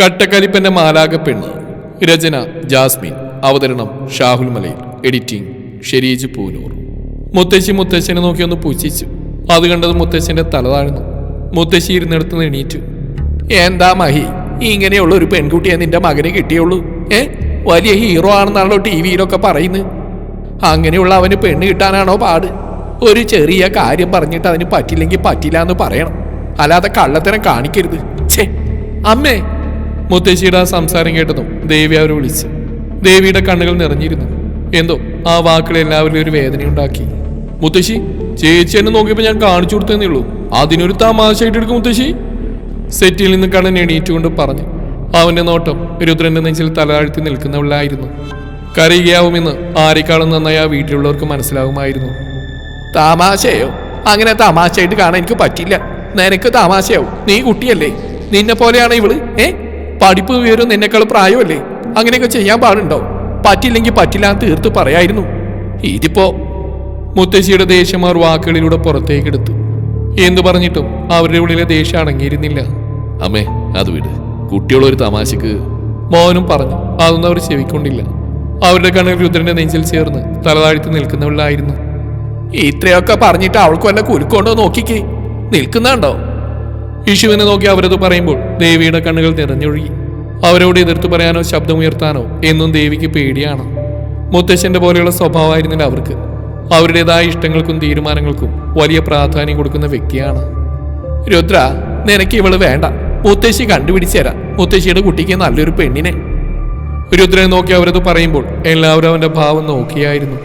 കട്ടക്കലിപ്പന്റെ മാലാക പെണ്ണ്. രചന ജാസ്മിൻ. അവതരണം ഷാഹുൽ മലയിൽ. എഡിറ്റിംഗ് ഷെരീജ് പൂനൂർ. മുത്തശ്ശി മുത്തശ്ശനെ നോക്കി ഒന്ന് പുച്ഛിച്ചു അത് കണ്ടത് മുത്തശ്ശന്റെ തല താഴ്ന്നു. മുത്തശ്ശി ഇരുന്നിടത്ത് എണീറ്റു. എന്താ മഹി? ഇങ്ങനെയുള്ള ഒരു പെൺകുട്ടിയെ നിന്റെ മകനെ കിട്ടിയുള്ളൂ. ഏ? വലിയ ഹീറോ ആണെന്നാണല്ലോ ടി വിയിലൊക്കെ പറയുന്നത്. അങ്ങനെയുള്ള അവന് പെണ്ണ് കിട്ടാനാണോ പാട്? ഒരു ചെറിയ കാര്യം പറഞ്ഞിട്ട് അതിന് പറ്റില്ലെങ്കിൽ പറ്റില്ല എന്ന് പറയണം. അല്ലാതെ കള്ളത്തരം കാണിക്കരുത്. ഛേ അമ്മേ മുത്തശ്ശിയുടെ ആ സംസാരം കേട്ടതും ദേവി അവരെ വിളിച്ചു ദേവിയുടെ കണ്ണുകൾ നിറഞ്ഞിരുന്നു. എന്തോ ആ വാക്കുകൾ എല്ലാവരിലും ഒരു വേദനയുണ്ടാക്കി. മുത്തശ്ശി ചേച്ചി എന്നെ നോക്കിയപ്പോൾ ഞാൻ കാണിച്ചു കൊടുത്തേ ഉള്ളൂ. അതിനൊരു തമാശയായിട്ട് എടുക്കും മുത്തശ്ശി. സെറ്റിൽ നിന്ന് കണ്ണൻ എണീറ്റുകൊണ്ട് പറഞ്ഞു. അവന്റെ നോട്ടം രുദ്രന്റെ നെഞ്ചിൽ തലതാഴ്ത്തി നിൽക്കുന്നവളായിരുന്നു. കരയുകയാവുമെന്ന് ആരെക്കാളും നന്നായി ആ വീട്ടിലുള്ളവർക്ക് മനസ്സിലാവുമായിരുന്നു. തമാശയോ? അങ്ങനെ തമാശയായിട്ട് കാണാൻ എനിക്ക് പറ്റില്ല. നിനക്ക് തമാശയാവും. നീ കുട്ടിയല്ലേ? നിന്നെ പോലെയാണ് ഇവൾ? ഏ? പഠിപ്പ് വിവരം നിന്നെക്കാൾ പ്രായമല്ലേ? അങ്ങനെയൊക്കെ ചെയ്യാൻ പാടുണ്ടോ? പറ്റില്ലെങ്കിൽ പറ്റില്ല എന്ന് തീർത്ത് പറയായിരുന്നു. ഇതിപ്പോ മുത്തശ്ശിയുടെ ദേഷ്യമാർ വാക്കുകളിലൂടെ പുറത്തേക്കെടുത്തു എന്ന് പറഞ്ഞിട്ടും അവരുടെ ഉള്ളിലെ ദേഷ്യം അടങ്ങിയിരുന്നില്ല. അമ്മേ അത് വിട്. കുട്ടികളൊരു തമാശക്ക് മോനും പറഞ്ഞു അതൊന്നും അവർ ചെവിക്കൊണ്ടില്ല. അവരുടെ കണ്ണിൽ രുദ്രന്റെ നെഞ്ചിൽ ചേർന്ന് തലതാഴ്ത്തി നിൽക്കുന്നവളായിരുന്നു. ഇത്രയൊക്കെ പറഞ്ഞിട്ട് അവൾക്ക് വല്ല കുരുക്കൊണ്ടോ നോക്കിക്കേ. നിൽക്കുന്നുണ്ടോ? യേശുവിനെ നോക്കി അവരത് പറയുമ്പോൾ ദേവിയുടെ കണ്ണുകൾ നിറഞ്ഞൊഴുകി. അവരോട് എതിർത്തു പറയാനോ ശബ്ദമുയർത്താനോ എന്നും ദേവിക്ക് പേടിയാണ്. മുത്തശ്ശന്റെ പോലെയുള്ള സ്വഭാവമായിരുന്നില്ല അവർക്ക്. അവരുടേതായ ഇഷ്ടങ്ങൾക്കും തീരുമാനങ്ങൾക്കും വലിയ പ്രാധാന്യം കൊടുക്കുന്ന വ്യക്തിയാണ്. രുദ്ര നിനക്ക് ഇവൾ വേണ്ട. മുത്തശ്ശി കണ്ടുപിടിച്ചേരാ. മുത്തശ്ശിയുടെ കുട്ടിക്ക് നല്ലൊരു പെണ്ണിനെ. രുദ്രനെ നോക്കി അവരത് പറയുമ്പോൾ എല്ലാവരും അവന്റെ ഭാവം നോക്കിയായിരുന്നു.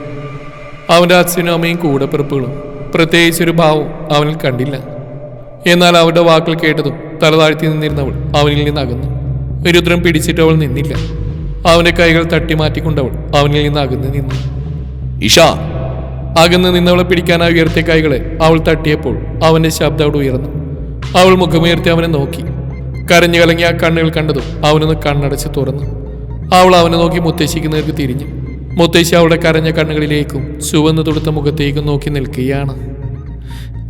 അവന്റെ അച്ഛനും അമ്മയും കൂടപ്പിറപ്പുകളും. പ്രത്യേകിച്ചൊരു ഭാവം അവനിൽ കണ്ടില്ല. എന്നാൽ അവരുടെ വാക്കുകൾ കേട്ടതും തലതാഴ്ത്തി നിന്നിരുന്നവൾ അവനിൽ നിന്ന് അകന്നു. രുദ്രം പിടിച്ചിട്ട് അവൾ നിന്നില്ല. അവന്റെ കൈകൾ തട്ടി മാറ്റിക്കൊണ്ടവൾ അവനിൽ നിന്ന് അകന്നു നിന്നു. ഇഷ. അകന്ന് നിന്നവളെ പിടിക്കാനായി ഉയർത്തിയ കൈകളെ അവൾ തട്ടിയപ്പോൾ അവന്റെ ശബ്ദം അവിടെ ഉയർന്നു. അവൾ മുഖമുയർത്തി അവനെ നോക്കി. കരഞ്ഞു കലങ്ങിയ ആ കണ്ണുകൾ കണ്ടതും അവനൊന്ന് കണ്ണടച്ച് തുറന്നു. അവൾ അവനെ നോക്കി മുത്തശ്ശിക്കുന്നവർക്ക് തിരിഞ്ഞു. മുത്തശ്ശി അവളുടെ കരഞ്ഞ കണ്ണുകളിലേക്കും ചുവന്ന് തുടുത്ത മുഖത്തേക്കും നോക്കി നിൽക്കുകയാണ്.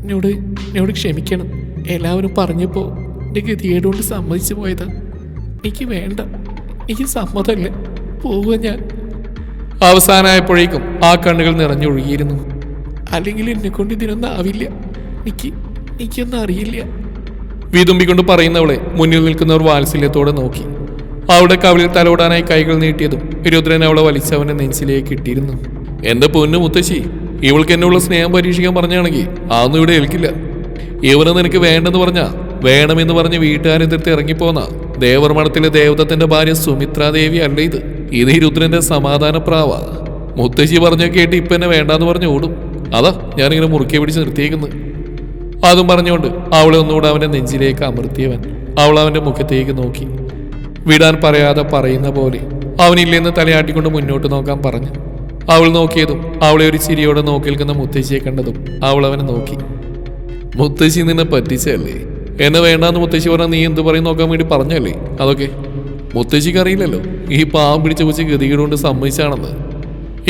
എന്നോട് എന്നോട് ക്ഷമിക്കണം. എല്ലാവരും പറഞ്ഞപ്പോൾ എന്റെ ഗതികേട് കൊണ്ട് സമ്മതിച്ചു പോയതാ. എനിക്ക് വേണ്ട. എനിക്ക് സമ്മതമല്ല പോവുക ഞാൻ. അവസാനമായപ്പോഴേക്കും ആ കണ്ണുകൾ നിറഞ്ഞൊഴുകിയിരുന്നു. അല്ലെങ്കിൽ എന്നെ കൊണ്ട് ഇതിനൊന്നും ആവില്ല. എനിക്ക് എനിക്കൊന്നും അറിയില്ല. വിതുമ്പിക്കൊണ്ട് പറയുന്നവളെ മുന്നിൽ നിൽക്കുന്നവർ വാത്സല്യത്തോടെ നോക്കി. അവളുടെ കവിളിൽ തലോടാനായി കൈകൾ നീട്ടിയതും രുദ്രൻ അവളെ വലിച്ചവന്റെ നെഞ്ചിലേക്ക് ഇട്ടിരുന്നു. എന്റെ പൊന്നു മുത്തശ്ശി ഇവൾക്ക് എന്നുള്ള സ്നേഹം പരീക്ഷിക്കാൻ പറഞ്ഞാണെങ്കിൽ അതൊന്നും ഇവിടെ ഏൽക്കില്ല. ഇവനെ നിനക്ക് വേണ്ടെന്ന് പറഞ്ഞ വേണമെന്ന് പറഞ്ഞ് വീട്ടുകാരെ എതിർത്ത് ഇറങ്ങിപ്പോന്ന ദേവർമണത്തിലെ ദേവതത്തിന്റെ ഭാര്യ സുമിത്രാദേവി അല്ല ഇത്. ഇത് ഈ രുദ്രന്റെ സമാധാന പ്രാവ മുത്തശ്ശി പറഞ്ഞ കേട്ട് ഇപ്പൊ എന്നെ വേണ്ടാന്ന് പറഞ്ഞ് ഓടും. അതാ ഞാനിങ്ങനെ മുറുക്കി പിടിച്ച് നിർത്തിയേക്കുന്നത് അതും പറഞ്ഞുകൊണ്ട് അവളെ ഒന്നുകൂടെ അവന്റെ നെഞ്ചിലേക്ക് അമർത്തിയവൻ അവൾ അവന്റെ മുഖത്തേക്ക് നോക്കി. വിടാൻ പറയാതെ പറയുന്ന പോലെ അവനില്ലെന്ന് തലയാട്ടിക്കൊണ്ട് മുന്നോട്ട് നോക്കാൻ പറഞ്ഞു. അവൾ നോക്കിയതും അവളെ ഒരു ചിരിയോടെ നോക്കി നിൽക്കുന്ന മുത്തശ്ശിയെ കണ്ടതും അവൾ അവനെ നോക്കി. മുത്തശ്ശി നിന്നെ പറ്റിച്ചല്ലേ എന്നെ വേണ്ടാന്ന് മുത്തശ്ശി പറഞ്ഞാൽ നീ എന്ത് പറയും നോക്കാൻ വേണ്ടി പറഞ്ഞല്ലേ അതൊക്കെ. മുത്തശ്ശിക്ക് അറിയില്ലല്ലോ. ഈ പാവം പിടിച്ച കൊച്ചു ഗതികേടുകൊണ്ട് സമ്മതിച്ചാണെന്ന്.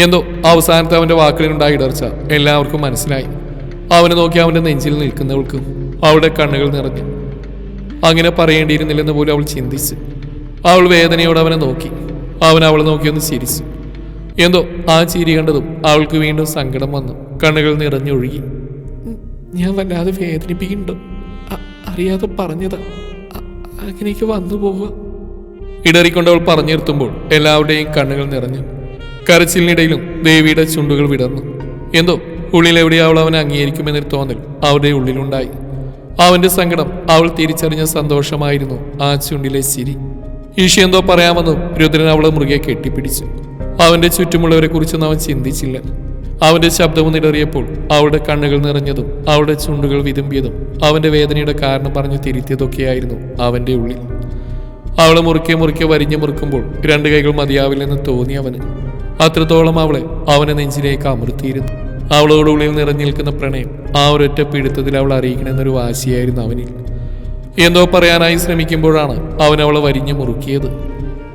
എന്തോ അവസാനത്തെ അവന്റെ വാക്കുകളിലുണ്ടായ ഇടർച്ച എല്ലാവർക്കും മനസ്സിലായി. അവനെ നോക്കി അവന്റെ നെഞ്ചിൽ നിൽക്കുന്നവൾക്കും അവളുടെ കണ്ണുകൾ നിറഞ്ഞു. അങ്ങനെ പറയേണ്ടിയിരുന്നില്ലെന്ന് പോലും അവൾ ചിന്തിച്ച്. അവൾ വേദനയോടെ അവനെ നോക്കി. അവൻ അവളെ നോക്കിയൊന്ന് ചിരിച്ചു. എന്തോ ആ ചിരി കണ്ടതും അവൾക്ക് വീണ്ടും സങ്കടം വന്നു. കണ്ണുകൾ നിറഞ്ഞൊഴുകി. ഞാൻ വല്ലാതെ വേദനിപ്പിക്കുന്നുണ്ട്. അറിയാതെ പറഞ്ഞതാ. അങ്ങനെയൊക്കെ വന്നു പോവുക. ഇടറിക്കൊണ്ട് അവൾ പറഞ്ഞു നിർത്തുമ്പോൾ എല്ലാവരുടെയും കണ്ണുകൾ നിറഞ്ഞു. കരച്ചിലിനിടയിലും ദേവിയുടെ ചുണ്ടുകൾ വിടർന്നു. എന്തോ ഉള്ളിലെവിടെ അവനെ അംഗീകരിക്കുമെന്നൊരു തോന്നൽ അവരുടെ ഉള്ളിലുണ്ടായി. അവന്റെ സങ്കടം അവൾ തിരിച്ചറിഞ്ഞ സന്തോഷമായിരുന്നു ആ ചുണ്ടിലെ ചിരി. ഈശി എന്തോ പറയാമെന്നും രുദ്രൻ അവളെ മുറുകെ കെട്ടിപ്പിടിച്ചു. അവന്റെ ചുറ്റുമുള്ളവരെ കുറിച്ചൊന്നും അവൻ ചിന്തിച്ചില്ല. അവന്റെ ശബ്ദവും നിലറിയപ്പോൾ അവളുടെ കണ്ണുകൾ നിറഞ്ഞതും അവളുടെ ചുണ്ടുകൾ വിതുമ്പിയതും അവന്റെ വേദനയുടെ കാരണം പറഞ്ഞു തിരുത്തിയതൊക്കെയായിരുന്നു അവന്റെ ഉള്ളിൽ. അവളെ മുറുക്കെ മുറുക്കെ വരിഞ്ഞു മുറുക്കുമ്പോൾ രണ്ട് കൈകൾ മതിയാവില്ലെന്ന് തോന്നി അവന്. അത്രത്തോളം അവളെ അവനെ നെഞ്ചിലേക്ക് അമർത്തിയിരുന്നു. അവളോട് ഉള്ളിൽ നിറഞ്ഞു നിൽക്കുന്ന പ്രണയം ആ ഒരൊറ്റ പിടുത്തത്തിൽ അവൾ അറിയിക്കണമെന്നൊരു വാശിയായിരുന്നു അവനിൽ. എന്തോ പറയാനായി ശ്രമിക്കുമ്പോഴാണ് അവൻ അവളെ വരിഞ്ഞു മുറുക്കിയത്.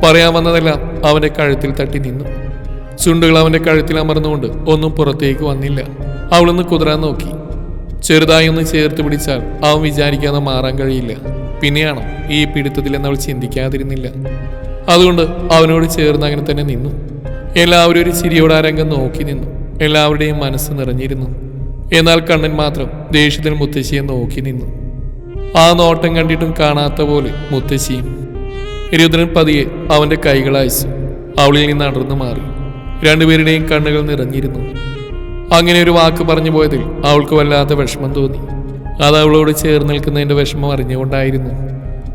പറയാൻ വന്നതെല്ലാം അവന്റെ കഴുത്തിൽ തട്ടി നിന്നു. ചുണ്ടുകൾ അവന്റെ കഴുത്തിൽ അമർന്നുകൊണ്ട് ഒന്നും പുറത്തേക്ക് വന്നില്ല. അവളൊന്ന് കുതിരാൻ നോക്കി. ചെറുതായി ഒന്ന് ചേർത്ത് പിടിച്ചാൽ അവൻ വിചാരിക്കാതെ മാറാൻ കഴിയില്ല. പിന്നെയാണോ ഈ പിടുത്തത്തിലെന്ന് അവൾ ചിന്തിക്കാതിരുന്നില്ല. അതുകൊണ്ട് അവനോട് ചേർന്ന് അങ്ങനെ തന്നെ നിന്നു. എല്ലാവരും ഒരു ചിരിയോടെ ആ രംഗം നോക്കി നിന്നു. എല്ലാവരുടെയും മനസ്സ് നിറഞ്ഞിരുന്നു. എന്നാൽ കണ്ണൻ മാത്രം ദേഷ്യത്തിൽ മുത്തശ്ശിയെ നോക്കി നിന്നു. ആ നോട്ടം കണ്ടിട്ടും കാണാത്ത പോലെ മുത്തശ്ശിയും രുദ്രൻ പതിയെ അവന്റെ കൈകൾ അയച്ചു അവളിൽ നിന്ന് അടർന്നു മാറി. രണ്ടുപേരുടെയും കണ്ണുകൾ നിറഞ്ഞിരുന്നു. അങ്ങനെ ഒരു വാക്ക് പറഞ്ഞു പോയതിൽ അവൾക്ക് വല്ലാത്ത വിഷമം തോന്നി. അത് അവളോട് ചേർന്ന് നിൽക്കുന്നതിന്റെ വിഷമം അറിഞ്ഞുകൊണ്ടായിരുന്നു.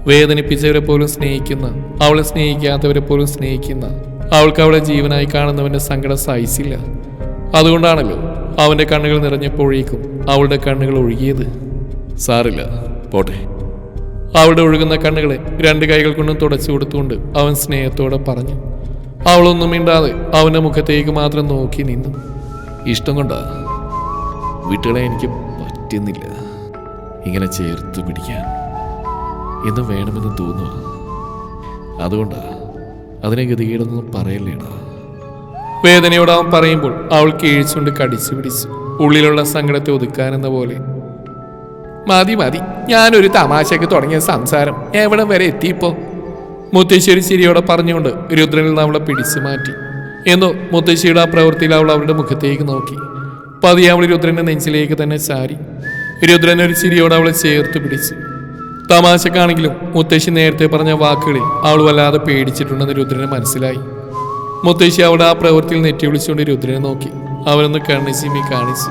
വേദനിപ്പിച്ചവരെ പോലും സ്നേഹിക്കുന്ന അവളെ സ്നേഹിക്കാത്തവരെ പോലും സ്നേഹിക്കുന്ന അവൾക്ക് അവളെ ജീവനായി കാണുന്നവന്റെ സങ്കടം സഹിച്ചില്ല. അതുകൊണ്ടാണല്ലോ അവന്റെ കണ്ണുകൾ നിറഞ്ഞപ്പോഴേക്കും അവളുടെ കണ്ണുകൾ ഒഴുകിയത്. സാറില്ല പോട്ടെ. അവളുടെ ഒഴുകുന്ന കണ്ണുകളെ രണ്ട് കൈകൾ കൊണ്ടും തുടച്ചു കൊടുത്തുകൊണ്ട് അവൻ സ്നേഹത്തോടെ പറഞ്ഞു. അവളൊന്നും മിണ്ടാതെ അവന്റെ മുഖത്തേക്ക് മാത്രം നോക്കി നിന്നു. ഇഷ്ടം കൊണ്ടാ. വീട്ടുകളെ എനിക്ക് പറ്റുന്നില്ല. ഇങ്ങനെ ചേർത്ത് പിടിക്കാൻ. എന്ന് വേണമെന്ന് തോന്നുക അതുകൊണ്ടാ. അതിനെ ഗതികേടൊന്നും പറയല്ലേടാ. വേദനയോട് അവൻ പറയുമ്പോൾ അവൾ കീഴ്ച്ചുകൊണ്ട് കടിച്ചു പിടിച്ചു. ഉള്ളിലുള്ള സങ്കടത്തെ ഒതുക്കാനെന്ന പോലെ. മതി മതി. ഞാനൊരു തമാശയ്ക്ക് തുടങ്ങിയ സംസാരം എവിടം വരെ എത്തിയിപ്പോ? മുത്തശ്ശേരി ചിരിയോടെ പറഞ്ഞുകൊണ്ട് രുദ്രനിൽ നിന്ന് അവളെ പിടിച്ചു മാറ്റി. എന്നോ മുത്തശ്ശിയുടെ ആ പ്രവൃത്തിയിൽ അവൾ അവളുടെ മുഖത്തേക്ക് നോക്കി. പതിയെ അവൾ രുദ്രന്റെ നെഞ്ചിലേക്ക് തന്നെ ചാരി. രുദ്രൻ ഒരു ചിരിയോടെ അവളെ ചേർത്ത് പിടിച്ചു. തമാശക്കാണെങ്കിലും മുത്തശ്ശി നേരത്തെ പറഞ്ഞ വാക്കുകളിൽ അവൾ വല്ലാതെ പേടിച്ചിട്ടുണ്ടെന്ന് രുദ്രന് മനസ്സിലായി. മുത്തശ്ശി അവിടെ ആ പ്രവൃത്തിയിൽ നെറ്റി വിളിച്ചുകൊണ്ട് രുദ്രനെ നോക്കി. അവനൊന്ന് കണ്ണിച്ചിമി കാണിച്ചു.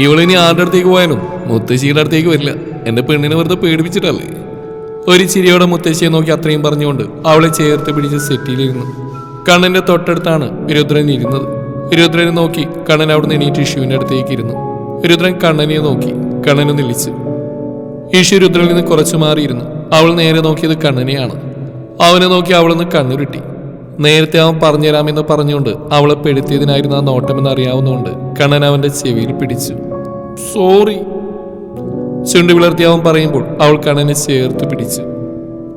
ഇവളിനി ആരുടെ അടുത്തേക്ക് പോയാലും മുത്തശ്ശിയുടെ അടുത്തേക്ക് വരില്ല. എന്റെ പെണ്ണിനെ വെറുതെ പേടിപ്പിച്ചിട്ടല്ലേ? ഒരു ചിരിയോടെ മുത്തശ്ശിയെ നോക്കി അത്രയും പറഞ്ഞുകൊണ്ട് അവളെ ചേർത്ത് പിടിച്ച് സെറ്റിയിലിരുന്നു. കണ്ണന്റെ തൊട്ടടുത്താണ് രുദ്രൻ ഇരുന്നത്. രുദ്രനെ നോക്കി കണ്ണൻ അവിടുന്ന് എണീറ്റ് ഇഷുവിന്റെ അടുത്തേക്ക് ഇരുന്നു. രുദ്രൻ കണ്ണനെ നോക്കി കണ്ണനെ നിളിച്ചു ഇഷു രുദ്രനിൽ നിന്ന് കുറച്ചു മാറിയിരുന്നു. അവൾ നേരെ നോക്കിയത് കണ്ണനെയാണ്. അവനെ നോക്കി അവളൊന്ന് കണ്ണുരുട്ടി നേരത്തെ അവൻ പറഞ്ഞുതരാമെന്ന് പറഞ്ഞുകൊണ്ട് അവളെ പെടുത്തിയതിനായിരുന്നു ആ നോട്ടമെന്ന് അറിയാവുന്നതുകൊണ്ട് കണ്ണൻ അവന്റെ ചെവിയിൽ പിടിച്ചു. സോറി ചുണ്ടു വിളർത്തി അവൻ പറയുമ്പോൾ അവൾ കണ്ണനെ ചേർത്ത് പിടിച്ചു.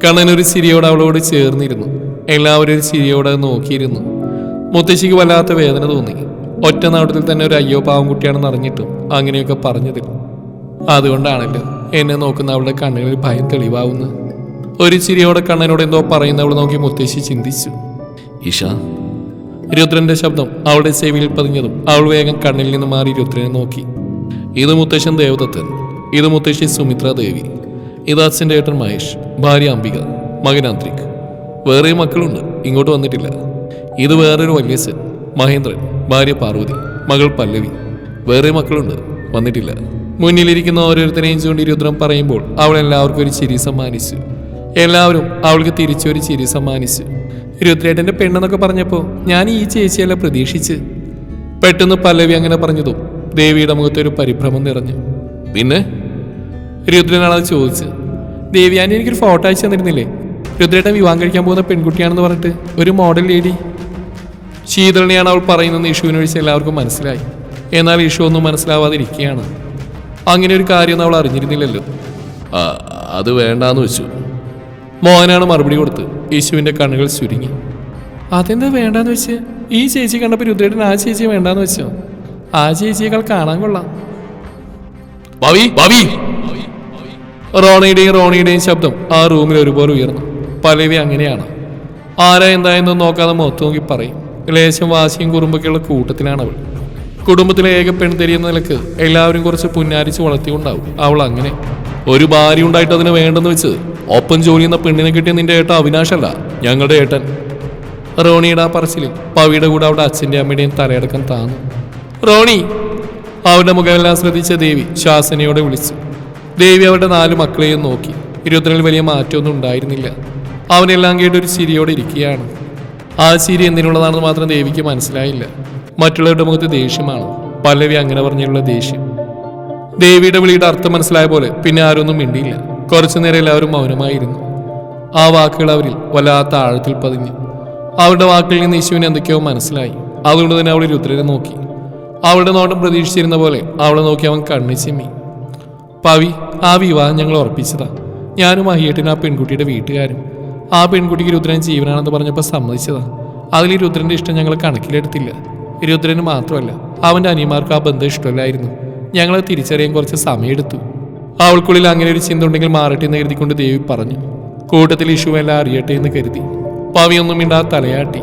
കണ്ണൻ ഒരു ചിരിയോടെ അവളോട് ചേർന്നിരുന്നു. എല്ലാവരും ഒരു ചിരിയോടെ നോക്കിയിരുന്നു. മുത്തശ്ശിക്ക് വല്ലാത്ത വേദന തോന്നി. ഒറ്റ നാട്ടത്തിൽ തന്നെ ഒരു അയ്യോ പാവം കുട്ടിയാണെന്ന് അറിഞ്ഞിട്ടും അങ്ങനെയൊക്കെ പറഞ്ഞതിൽ. അതുകൊണ്ടാണല്ലോ എന്നെ നോക്കുന്ന അവളുടെ കണ്ണുകളിൽ ഭയം തെളിവാവുന്നു ഒരു ചിരിയോടെ കണ്ണനോട് എന്തോ പറയുന്നവൾ നോക്കി മുത്തശ്ശി ചിന്തിച്ചു. ഇഷ രുദ്രന്റെ ശബ്ദം അവളുടെ ചെവിയിൽ പതിഞ്ഞതും അവൾ വേഗം കണ്ണിൽ നിന്ന് മാറി രുദ്രനെ നോക്കി. ഇത് മുത്തശ്ശൻ ദേവദത്തൻ. ഇത് മുത്തശ്ശി സുമിത്ര ദേവി. ഇത് അച്ഛന്റെ ഏട്ടൻ മഹേഷ് ഭാര്യ അംബിക മകൻ അന്ത്രിക്. വേറെ മക്കളുണ്ട് ഇങ്ങോട്ട് വന്നിട്ടില്ല. ഇത് വേറൊരു വല്യച്ഛൻ മഹേന്ദ്രൻ ഭാര്യ പാർവതി മകൾ പല്ലവി. വേറെ മക്കളുണ്ട് വന്നിട്ടില്ല. മുന്നിലിരിക്കുന്ന ഓരോരുത്തരെയും ചൂണ്ടി രുദ്രം പറയുമ്പോൾ അവൾ എല്ലാവർക്കും ഒരു ചിരി സമ്മാനിച്ചു. എല്ലാവരും അവൾക്ക് തിരിച്ചൊരു ചിരി സമ്മാനിച്ചു. രുദ്രേട്ടന്റെ പെണ്ണെന്നൊക്കെ പറഞ്ഞപ്പോൾ ഞാൻ ഈ ചേച്ചിയല്ല പ്രതീക്ഷിച്ച്. പെട്ടെന്ന് പല്ലവി അങ്ങനെ പറഞ്ഞതും ദേവിയുടെ മുഖത്തൊരു പരിഭ്രമം നിറഞ്ഞു. പിന്നെ രുദ്രനാണത് ചോദിച്ച് ദേവിയാനി എനിക്കൊരു ഫോട്ടോ അയച്ചു തന്നിരുന്നില്ലേ? രുദ്രേട്ടൻ വിവാഹം കഴിക്കാൻ പോകുന്ന പെൺകുട്ടിയാണെന്ന് പറഞ്ഞിട്ട് ഒരു മോഡൽ ലേഡി ശീതളിനെയാണ് അവൾ പറയുന്നതെന്ന് ഇഷുവിനെ ഒഴിച്ച് എല്ലാവർക്കും മനസ്സിലായി. എന്നാൽ ഇഷു ഒന്നും മനസ്സിലാവാതിരിക്കുകയാണ്. അങ്ങനെ ഒരു കാര്യമൊന്നും അവൾ അറിഞ്ഞിരുന്നില്ലല്ലോ. "ആ, അത് വേണ്ടാന്ന് വെച്ചു. മോഹനാണ് മറുപടി കൊടുത്ത് യേശുവിന്റെ കണ്ണുകൾ ചുരുങ്ങി. അതെന്താ വേണ്ടാന്ന് വെച്ച്? ഈ ചേച്ചി കണ്ടപ്പോൾ രുദ്രേട്ടൻ ആ ചേച്ചിയെ വേണ്ടാന്ന് വെച്ചോ? ആ ചേച്ചിയേക്കാൾ കാണാൻ കൊള്ളാം. ഭാവി ഭാവി. റോണിയുടെയും റോണിയുടെയും ശബ്ദം ആ റൂമിൽ ഒരുപോലെ ഉയർന്നു. പലവി അങ്ങനെയാണ്. ആരാ എന്തായെന്ന് നോക്കാതെ മുഖത്ത് നോക്കി പറയും. ലേശം വാശിയും കുറുമ്പൊക്കെയുള്ള കൂട്ടത്തിലാണ് അവൾ. കുടുംബത്തിലെ ഏക പെൺ നിലയ്ക്ക് എല്ലാവരും കുറച്ച് പുന്നാരിച്ച് വളർത്തിയുണ്ടാവും അവൾ അങ്ങനെ. ഒരു ഭാര്യ ഉണ്ടായിട്ട് അതിന് വേണ്ടെന്ന് വെച്ച് ഒപ്പം ജോലി ചെയ്യുന്ന പെണ്ണിനെ കിട്ടിയ നിന്റെ ഏട്ട അവിനാശല്ല ഞങ്ങളുടെ ഏട്ടൻ. റോണിയുടെ ആ പറച്ചിൽ പവിയുടെ കൂടെ അവിടെ അച്ഛന്റെ അമ്മയുടെയും തലയടക്കം താന്നു. റോണി അവരുടെ മുഖമെല്ലാം ശ്രദ്ധിച്ച ദേവി ശാസനയോടെ വിളിച്ചു. ദേവി അവരുടെ നാല് മക്കളെയും നോക്കി. ഇരുപത്തിരണ്ടിൽ വലിയ മാറ്റമൊന്നും ഉണ്ടായിരുന്നില്ല. അവനെല്ലാം കേട്ട് ഒരു ചിരിയോടെ ഇരിക്കുകയാണ്. ആ ചിരി എന്തിനുള്ളതാണെന്ന് മാത്രം ദേവിക്ക് മനസ്സിലായില്ല. മറ്റുള്ളവരുടെ മുഖത്ത് ദേഷ്യമാണ്. പല്ലവി അങ്ങനെ പറഞ്ഞുള്ള ദേഷ്യം. ദേവിയുടെ വിളിയുടെ അർത്ഥം മനസ്സിലായ പോലെ പിന്നെ ആരൊന്നും മിണ്ടിയില്ല. കുറച്ചു നേരം എല്ലാവരും മൗനമായിരുന്നു. ആ വാക്കുകൾ അവരിൽ വല്ലാത്ത ആഴത്തിൽ പതിഞ്ഞു. അവരുടെ വാക്കിൽ നിന്ന് യേശുവിന് എന്തൊക്കെയോ മനസ്സിലായി. അതുകൊണ്ട് തന്നെ അവൾ രുദ്രനെ നോക്കി. അവളുടെ നോട്ടം പ്രതീക്ഷിച്ചിരുന്ന പോലെ അവളെ നോക്കി അവൻ കണ്ണു ചിമ്മി. പവി ആ വിവാഹം ഞങ്ങൾ ഉറപ്പിച്ചതാ. ഞാനും അഹിയേട്ടനും ആ പെൺകുട്ടിയുടെ വീട്ടുകാരും. ആ പെൺകുട്ടിക്ക് രുദ്രൻ ജീവനാണെന്ന് പറഞ്ഞപ്പോൾ സമ്മതിച്ചതാ. അതിൽ രുദ്രന്റെ ഇഷ്ടം ഞങ്ങൾ കണക്കിലെടുത്തില്ല. രുദ്രന് മാത്രമല്ല അവന്റെ അനിയന്മാർക്ക് ആ ബന്ധം ഇഷ്ടമല്ലായിരുന്നു. ഞങ്ങളെ തിരിച്ചറിയാൻ കുറച്ച് സമയമെടുത്തു. അവൾക്കുള്ളിൽ അങ്ങനെ ഒരു ചിന്ത ഉണ്ടെങ്കിൽ മാറട്ടെ എന്ന് കരുതിക്കൊണ്ട് ദേവി പറഞ്ഞു. കൂട്ടത്തിൽ എല്ലാം അറിയട്ടെ എന്ന് കരുതി. പവിയൊന്നും മിണ്ടാ തലയാട്ടി.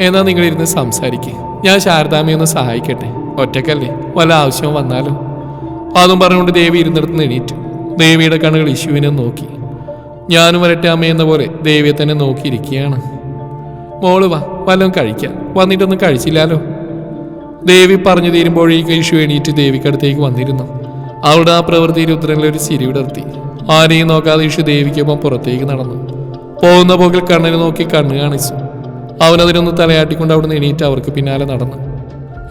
എന്നാ നിങ്ങളിരുന്ന് സംസാരിക്കുക ഞാൻ ശാരദാമ്മയെ ഒന്ന് സഹായിക്കട്ടെ. ഒറ്റക്കല്ലേ വല്ല ആവശ്യവും വന്നാലോ? അതും പറഞ്ഞുകൊണ്ട് ദേവി ഇരുന്നിടത്ത് എണീറ്റു. ദേവിയുടെ കണ്ണുകൾ ഇശുവിനെ നോക്കി. ഞാനും വരട്ടെ അമ്മ എന്ന പോലെ ദേവിയെ തന്നെ നോക്കിയിരിക്കുകയാണ്. മോൾ വാ വല്ലതും കഴിക്കാം. വന്നിട്ടൊന്നും കഴിച്ചില്ലാലോ? ദേവി പറഞ്ഞു തീരുമ്പോഴേക്ക് ഇഷു എണീറ്റ് ദേവിക്കടുത്തേക്ക് വന്നിരുന്നു. അവളുടെ ആ പ്രവൃത്തി ഉത്തരങ്ങളിൽ ഒരു ചിരി വിടർത്തി. ആരെയും നോക്കാതെ ഇഷു ദേവിക്കൊപ്പം പുറത്തേക്ക് നടന്നു. പോകുന്ന പോക്കിൽ കണ്ണിനെ നോക്കി കണ്ണ് കാണിച്ചു അവനതിനൊന്ന് തലയാട്ടിക്കൊണ്ട് അവിടുന്ന് എണീറ്റ് അവർക്ക് പിന്നാലെ നടന്നു.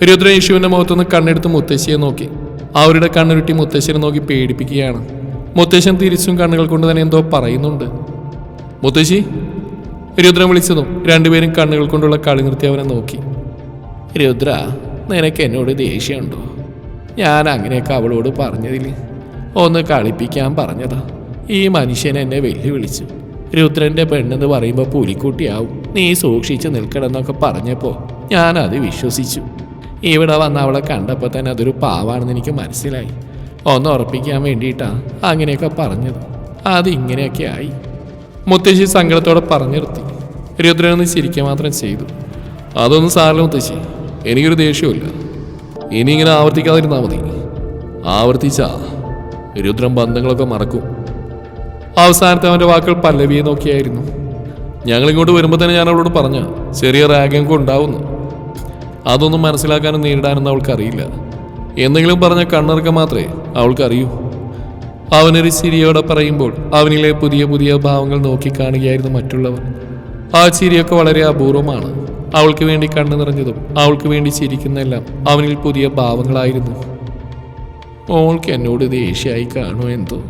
രുദ്രൻ യേശുവിന്റെ മുഖത്തുനിന്ന് കണ്ണെടുത്ത് മുത്തശ്ശിയെ നോക്കി. അവരുടെ കണ്ണുരുട്ടി മുത്തശ്ശനെ നോക്കി പേടിപ്പിക്കുകയാണ്. മുത്തശ്ശൻ തിരിച്ചും കണ്ണുകൾ കൊണ്ട് തന്നെ എന്തോ പറയുന്നുണ്ട്. മുത്തശ്ശി രുദ്രൻ വിളിച്ചതും രണ്ടുപേരും കണ്ണുകൾ കൊണ്ടുള്ള കളി നിർത്തി അവനെ നോക്കി. രുദ്ര നിനക്ക് എന്നോട് ദേഷ്യമുണ്ടോ? ഞാൻ അങ്ങനെയൊക്കെ അവളോട് പറഞ്ഞതിൽ ഒന്ന് കളിപ്പിക്കാൻ പറഞ്ഞതാ. ഈ മനുഷ്യൻ എന്നെ വെല്ലുവിളിച്ചു. രുദ്രന്റെ പെണ്ണെന്ന് പറയുമ്പോൾ പുലിക്കുട്ടിയാവും. നീ സൂക്ഷിച്ച് നിൽക്കണമെന്നൊക്കെ പറഞ്ഞപ്പോൾ ഞാനത് വിശ്വസിച്ചു. ഇവിടെ വന്ന അവളെ കണ്ടപ്പോൾ തന്നെ അതൊരു പാവാണെന്ന് എനിക്ക് മനസ്സിലായി. ഒന്ന് ഉറപ്പിക്കാൻ വേണ്ടിയിട്ടാണ് അങ്ങനെയൊക്കെ പറഞ്ഞത്. അതിങ്ങനെയൊക്കെ ആയി. മുത്തശ്ശി സങ്കടത്തോടെ പറഞ്ഞു നിർത്തി രുദ്രനൊന്ന് ചിരിക്കുക മാത്രം ചെയ്തു. അതൊന്നും സാറില്ല മുത്തശ്ശി. എനിക്കൊരു ദേഷ്യമില്ല ഇനി ഇങ്ങനെ ആവർത്തിക്കാതിരുന്നാൽ മതി. ആവർത്തിച്ചാ രുദ്രം ബന്ധങ്ങളൊക്കെ മറക്കും. അവസാനത്തെ അവന്റെ വാക്കുകൾ പല്ലവിയെ നോക്കിയായിരുന്നു. ഞങ്ങൾ ഇങ്ങോട്ട് വരുമ്പോൾ തന്നെ ഞാൻ അവളോട് പറഞ്ഞു ചെറിയ റാഗൊക്കെ ഉണ്ടാവുന്നു. അതൊന്നും മനസ്സിലാക്കാനും നേരിടാനൊന്നും അവൾക്കറിയില്ല. എന്തെങ്കിലും പറഞ്ഞ കണ്ണിറക്കം മാത്രമേ അവൾക്കറിയൂ. അവനൊരു ചിരിയോടെ പറയുമ്പോൾ അവനിലെ പുതിയ പുതിയ ഭാവങ്ങൾ നോക്കിക്കാണുകയായിരുന്നു മറ്റുള്ളവർ ആ ചിരിയൊക്കെ വളരെ അപൂർവമാണ്. അവൾക്ക് വേണ്ടി കണ്ണു നിറഞ്ഞതും അവൾക്ക് വേണ്ടി ചിരിക്കുന്നതെല്ലാം അവനിൽ പുതിയ ഭാവങ്ങളായിരുന്നു. ഓൾക്ക് എന്നോട് ദേഷ്യമായി കാണുമോ എന്തോ?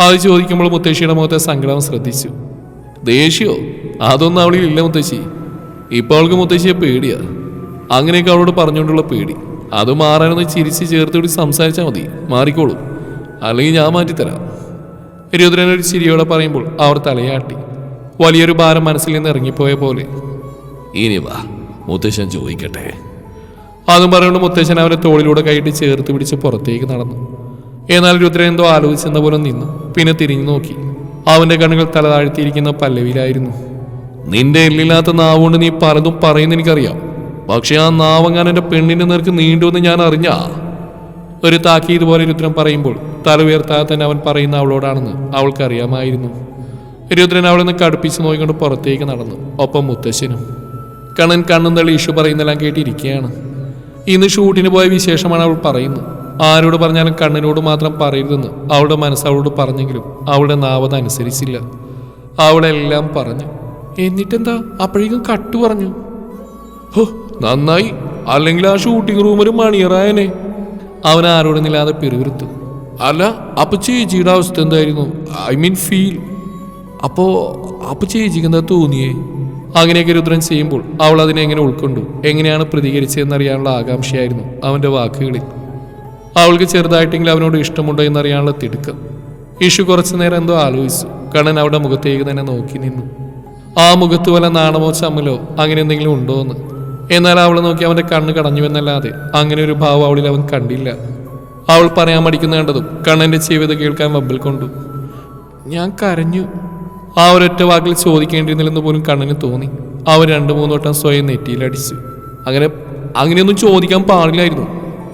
അത് ചോദിക്കുമ്പോൾ മുത്തശ്ശിയുടെ മുഖത്തെ സങ്കടം ശ്രദ്ധിച്ചു. ദേഷ്യോ? അതൊന്നും അവളിൽ ഇല്ല മുത്തശ്ശി. ഇപ്പോൾ അവൾക്ക് മുത്തശ്ശിയെ പേടിയാ. അങ്ങനെയൊക്കെ അവളോട് പറഞ്ഞുകൊണ്ടുള്ള പേടി. അത് മാറാനൊന്ന് ചിരിച്ച് ചേർത്തുകൂടി സംസാരിച്ചാൽ മതി. മാറിക്കോളൂ. അല്ലെങ്കിൽ ഞാൻ മാറ്റിത്തരാം. രുദ്രൻ ഒരു ചിരിയോടെ പറയുമ്പോൾ അവർ തലയാട്ടി. വലിയൊരു ഭാരം മനസ്സിൽ നിന്ന് ഇറങ്ങിപ്പോയ പോലെ. ഇനി വാ മുത്തശ്ശൻ ചോദിക്കട്ടെ. അതും പറഞ്ഞുകൊണ്ട് മുത്തശ്ശൻ അവരെ തോളിലൂടെ കൈയിട്ട് ചേർത്ത് പിടിച്ച് പുറത്തേക്ക് നടന്നു. എന്നാൽ രുദ്രൻ എന്തോ ആലോചിച്ചെന്ന പോലെ നിന്നു. പിന്നെ തിരിഞ്ഞു നോക്കി. അവന്റെ കണ്ണുകൾ തല താഴ്ത്തിയിരിക്കുന്ന പല്ലവിയിലായിരുന്നു. നിന്റെ എല്ലില്ലാത്ത നാവുകൊണ്ട് നീ പലതും പറയുന്ന എനിക്കറിയാം. പക്ഷെ ആ നാവങ്ങാൻ എന്റെ പെണ്ണിന്റെ നേർക്ക് നീണ്ടുവെന്ന് ഞാൻ അറിഞ്ഞ? ഒരു താക്കീത് പോലെ രുദ്രൻ പറയുമ്പോൾ തല ഉയർത്താതെ തന്നെ അവൻ പറയുന്ന അവളോടാണെന്ന് അവൾക്കറിയാമായിരുന്നു. രുദ്രൻ അവളെ നിന്ന് കടുപ്പിച്ച് നോക്കിക്കൊണ്ട് പുറത്തേക്ക് നടന്നു ഒപ്പം മുത്തശ്ശനും. കണ്ണൻ കണ്ണും തള്ളി ഇഷു പറയുന്നെല്ലാം കേട്ടിരിക്കുകയാണ്. ഇന്ന് ഷൂട്ടിന് പോയ വിശേഷമാണ് അവൾ പറയുന്നത്. ആരോട് പറഞ്ഞാലും കണ്ണിനോട് മാത്രം പറയരുതെന്ന് അവളുടെ മനസ്സ് അവളോട് പറഞ്ഞെങ്കിലും അവളുടെ നാവത അനുസരിച്ചില്ല. അവളെല്ലാം പറഞ്ഞു. എന്നിട്ടെന്താ? അപ്പോഴേക്കും കട്ടു പറഞ്ഞു. ഹോ നന്നായി. അല്ലെങ്കിൽ ആ ഷൂട്ടിംഗ് റൂമിൽ മണിയറായനെ. അവൻ ആരോടുന്നില്ലാതെ പിറുവിരുത്തു അല്ല അപ്പൊ ചേച്ചിയുടെ അവസ്ഥ എന്തായിരുന്നു? ഐ മീൻ ഫീൽ അപ്പോ അപ്പൊ ചേച്ചിക്ക് എന്താ തോന്നിയേ? അങ്ങനെയൊക്കെ രുദ്രൻ ചെയ്യുമ്പോൾ അവൾ അതിനെ എങ്ങനെ ഉൾക്കൊണ്ടു? എങ്ങനെയാണ് പ്രതികരിച്ചതെന്നറിയാനുള്ള ആകാംക്ഷയായിരുന്നു അവന്റെ വാക്കുകളിൽ. അവൾക്ക് ചെറുതായിട്ടെങ്കിലും അവനോട് ഇഷ്ടമുണ്ടോ എന്നറിയാനുള്ള തിടുക്കം. യേശു കുറച്ചു നേരം എന്തോ ആലോചിച്ചു. കണ്ണൻ അവിടെ മുഖത്തേക്ക് തന്നെ നോക്കി നിന്നു. ആ മുഖത്ത് വല്ല നാണമോ ചമ്മലോ അങ്ങനെ എന്തെങ്കിലും ഉണ്ടോ എന്ന് എന്നാൽ അവളെ നോക്കി അവന്റെ കണ്ണ് കടഞ്ഞുവെന്നല്ലാതെ അങ്ങനെ ഒരു ഭാവം അവളിൽ അവൻ കണ്ടില്ല. അവൾ പറയാൻ മടിക്കുന്ന കണ്ടതും കണ്ണന്റെ ചെവിത് കേൾക്കാൻ വബ്ബിൽ കൊണ്ടു. ഞാൻ കരഞ്ഞു. ആ ഒരൊറ്റ വാക്കിൽ ചോദിക്കേണ്ടിയിരുന്നില്ലെന്ന് പോലും കണ്ണന് തോന്നി. അവൻ രണ്ട് മൂന്ന് വട്ടം സ്വയം നെറ്റിയിലടിച്ചു. അങ്ങനെ അങ്ങനെയൊന്നും ചോദിക്കാൻ പാടില്ലായിരുന്നു.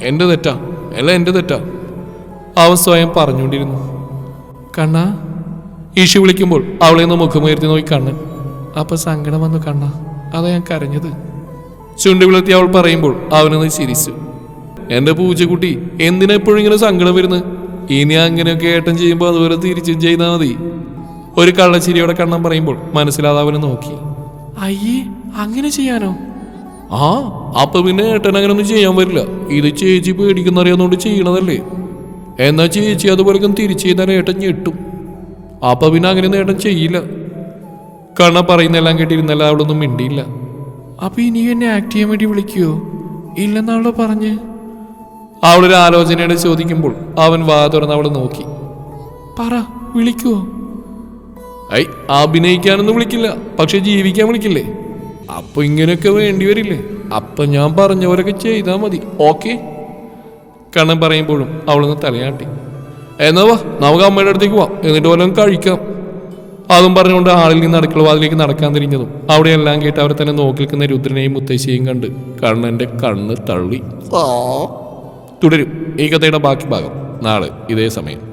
എന്റെ തെറ്റാ. എല്ലാം എന്റെ തെറ്റാ. അവൻ സ്വയം പറഞ്ഞുകൊണ്ടിരുന്നു. കണ്ണ ഈശു വിളിക്കുമ്പോൾ അവളെ നിന്ന് മുഖമുയർത്തി നോക്കി കണ്ണൻ അപ്പൊ സങ്കടം വന്നു കണ്ണ അതാ ഞാൻ കരഞ്ഞത്. ചുണ്ടി വിളത്തി അവൾ പറയുമ്പോൾ അവനൊന്ന് ചിരിച്ചു. എന്റെ പൂച്ചക്കുട്ടി എന്തിനാ എപ്പോഴും ഇങ്ങനെ സങ്കടം വരുന്നത്? ഇനി അങ്ങനെയൊക്കെ ഏട്ടം ചെയ്യുമ്പോൾ അതുപോലെ തിരിച്ചും ചെയ്താൽ മതി. ഒരു കള്ളച്ചിരിയോടെ കണ്ണം പറയുമ്പോൾ മനസ്സിലാതെ അവനെ നോക്കി. അയ്യേ അങ്ങനെ ചെയ്യാനോ? ആ അപ്പൊ പിന്നെ ഏട്ടൻ അങ്ങനെ ഒന്നും ചെയ്യാൻ പറ്റില്ല ഇത് ചേച്ചി പേടിക്കുന്നറിയാവുന്നതുകൊണ്ട് ചെയ്യണതല്ലേ? എന്നാ ചേച്ചി അതുപോലെ തിരിച്ചു ചെയ്താൽ ഏട്ടൻ ഞെട്ടും. അപ്പൊ പിന്നെ അങ്ങനെയൊന്നും ഏട്ടൻ ചെയ്യില്ല. കണ്ണ പറയുന്നെല്ലാം കേട്ടിരുന്നല്ല ഒന്നും മിണ്ടിയില്ല. അപ്പൊ ഇനി എന്നെ ആക്ട് ചെയ്യാൻ വേണ്ടി വിളിക്കുവോ ഇല്ലെന്നാണല്ലോ പറഞ്ഞ്? അവളൊരു ആലോചനയോടെ ചോദിക്കുമ്പോൾ അവൻ വാ തുറന്ന് അവളെ നോക്കി. പറ വിളിക്കുവോ ഐ അഭിനയിക്കാനൊന്നും വിളിക്കില്ല. പക്ഷെ ജീവിക്കാൻ വിളിക്കില്ലേ? അപ്പൊ ഇങ്ങനെയൊക്കെ വേണ്ടി വരില്ലേ? അപ്പൊ ഞാൻ പറഞ്ഞവരൊക്കെ ചെയ്താൽ മതി. ഓക്കെ? കണ്ണൻ പറയുമ്പോഴും അവളൊന്ന് തലയാട്ടി. എന്നാ വാ നമുക്ക് അമ്മയുടെ അടുത്തേക്ക് പോവാം. എന്നിട്ട് വല്ലതും കഴിക്കാം. അതും പറഞ്ഞുകൊണ്ട് ആളിൽ നിന്ന് അടുക്കള വാതിലേക്ക് നടക്കാൻ തിരിഞ്ഞതും അവിടെ എല്ലാം കേട്ട് അവരെ തന്നെ നോക്കി നിൽക്കുന്ന രുദ്രനെയും മുത്തശ്ശിയും കണ്ട് കണ്ണന്റെ കണ്ണ് തള്ളി. തുടരും. ഈ കഥയുടെ ബാക്കി ഭാഗം നാളെ ഇതേ സമയം.